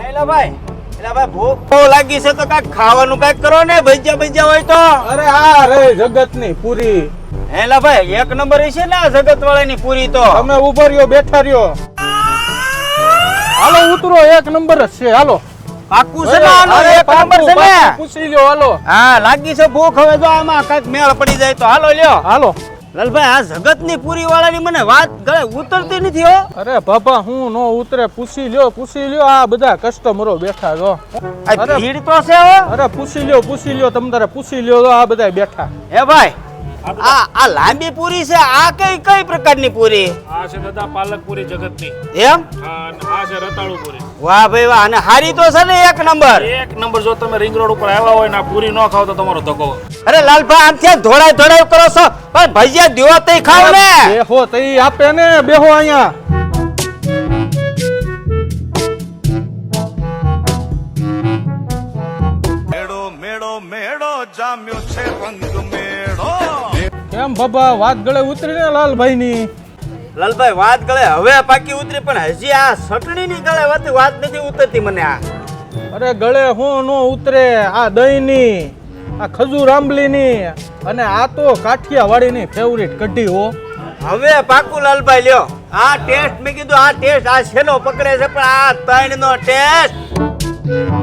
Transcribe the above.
એલા ભાઈ એલા ભાઈ ભૂખ બહુ લાગી છે તો કાંઈક ખાવાનું કાંઈક કરો ને ભજીયા ભજીયા હોય તો. અરે હા રે જગતની પૂરી. એલા ભાઈ એક નંબર છે ને આ જગત વાળાની પૂરી તો. તમે ઊભો રહ્યો બેઠા રહ્યો. હાલો ઉતરો એક નંબર જ છે હાલો. પાક્કું છે ને આનો એક નંબર છે ને? પૂછી લ્યો હાલો. હા લાગી છે ભૂખ હવે જો આમાં કાંઈક મેળ પડી જાય તો. હાલો લ્યો. હાલો. લાલભાઈ આ જગતની પૂરી વાળાની મને વાત ગળે ઉતરતી નથી હો. અરે બાબા હું નો ઉતરે પૂછી લ્યો પૂછી લ્યો આ બધા કસ્ટમરો બેઠા જો. અરે. ભીડ તો છે હો. અરે પૂછી લ્યો પૂછી લ્યો તમ તારે પૂછી લ્યો આ બધા બેઠા. હે ભાઈ આ આ લાંબી પૂરી છે આ કઈ કઈ પ્રકારની પૂરી? આ છે દાદા પાલકપુરી જગતની. એમ? આ છે રતાળુપુરી. વાહ ભાઈ વાહ અને હારી તો છે ને એક નંબર. એક નંબર જો તમે રિંગ રોડ ઉપર આવ્યા હોય ને આ પૂરી ન ખાવ તો તમારો ધક્કો અરે લાલભાઈ આમ ત્યાં ધોળાય ધોળાય કરો છો. પણ ભજીયા દ્યો તઈ ખાવ ને. બેહો તઈ આપે ને બેહો અહીંયા. મેળો મેળો મેળો જામ્યો છે રંગ મેળો કેમ બાબા વાત ગળે ઉતરી ને લાલભાઈ ની લાલભાઈ વાત ગળે. હવે પાકી ઉતરી પણ હજી આ ચટણીની ગળે વાત વાત નથી ઉતરતી મને આ. અરે ગળે હું નો ઉતરે. આ દહીં ની આ ખજૂર આંબલી ની અને આ તો કાઠિયાવાડી ની ફેવરિટ કઢી હો. હવે પાકું લાલભાઈ લ્યો. આ ટેસ્ટ મેં કીધું આ ટેસ્ટ આ શેનો પકડે છે? પણ આ ત્રણનો ટેસ્ટ.